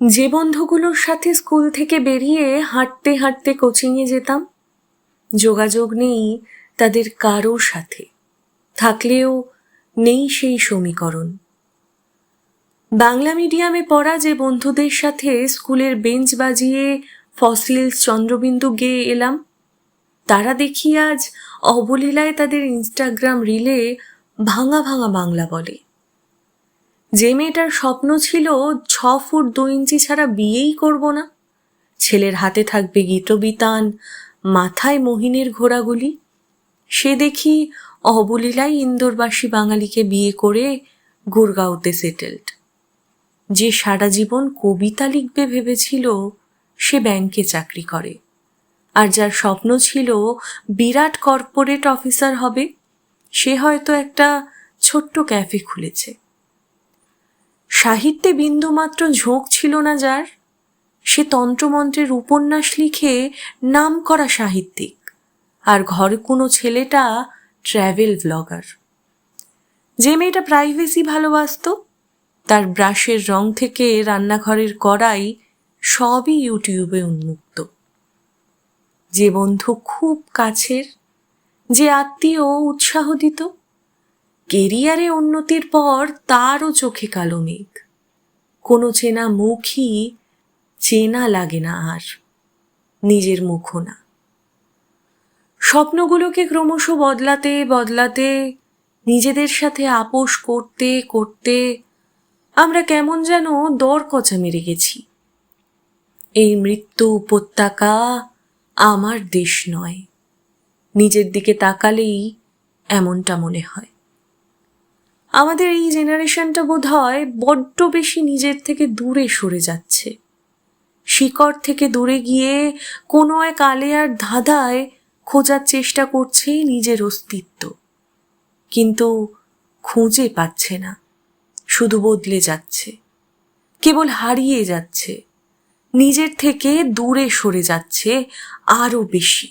যে বন্ধুগুলোর সাথে স্কুল থেকে বেরিয়ে হাঁটতে হাঁটতে কোচিংয়ে যেতাম, যোগাযোগ নেই তাদের কারোর সাথে। থাকলেও নেই সেই সমীকরণ। বাংলা মিডিয়ামে পড়া যে বন্ধুদের সাথে স্কুলের বেঞ্চ বাজিয়ে ফসিলস চন্দ্রবিন্দু গেয়ে এলাম, তারা দেখি আজ অবলীলায় তাদের ইনস্টাগ্রাম রিলে ভাঙা ভাঙা বাংলা বলে। যে মেয়েটার স্বপ্ন ছিল ছ ফুট দু ইঞ্চি ছাড়া বিয়েই করব না। ছেলের হাতে থাকবে গীতবিতান, মাথায় মহিনের ঘোড়াগুলি। সে দেখি অবলীলায় ইন্দোরবাসী বাঙালিকে বিয়ে করে গুরগাঁওতে সেটেলড যে সারা জীবন কবিতা লিখবে ভেবেছিল, সে ব্যাংকে চাকরি করে। আর যার স্বপ্ন ছিল বিরাট কর্পোরেট অফিসার হবে, সে হয়তো একটা ছোট্ট ক্যাফে খুলেছে। সাহিত্যে বিন্দুমাত্র ঝোঁক ছিল না যার, সে তন্ত্রমন্ত্রের উপন্যাস লিখে নাম করা সাহিত্যিক। আর ঘরে কোনো ছেলেটা ট্র্যাভেল ব্লগার। যে মেয়েটা প্রাইভেসি ভালোবাসত, তার ব্রাশের রং থেকে রান্নাঘরের কড়াই সবই ইউটিউবে উন্মুক্ত। যে বন্ধু খুব কাছের, যে আত্মীয় উৎসাহ দিত কেরিয়ারে উন্নতির পর তারও চোখে কালো মেঘ। কোনো চেনা মুখই চেনা লাগে না আর, নিজের মুখও না। স্বপ্নগুলোকে ক্রমশ বদলাতে বদলাতে, নিজেদের সাথে আপোষ করতে করতে আমরা কেমন যেন দর কচা মেরে গেছি। এই মৃত্যু উপত্যকা আমার দেশ নয়, নিজের দিকে তাকালেই এমনটা মনে হয়। আমাদের এই জেনারেশনটা বোধ হয় বড্ড বেশি নিজের থেকে দূরে সরে যাচ্ছে। শিকড় থেকে দূরে গিয়ে কোনো এক আলেয়ার ধাঁধায় খোঁজার চেষ্টা করছে নিজের অস্তিত্ব। কিন্তু খুঁজে পাচ্ছে না, শুধু বদলে যাচ্ছে, কেবল হারিয়ে যাচ্ছে, নিজের থেকে দূরে সরে যাচ্ছে আরও বেশি।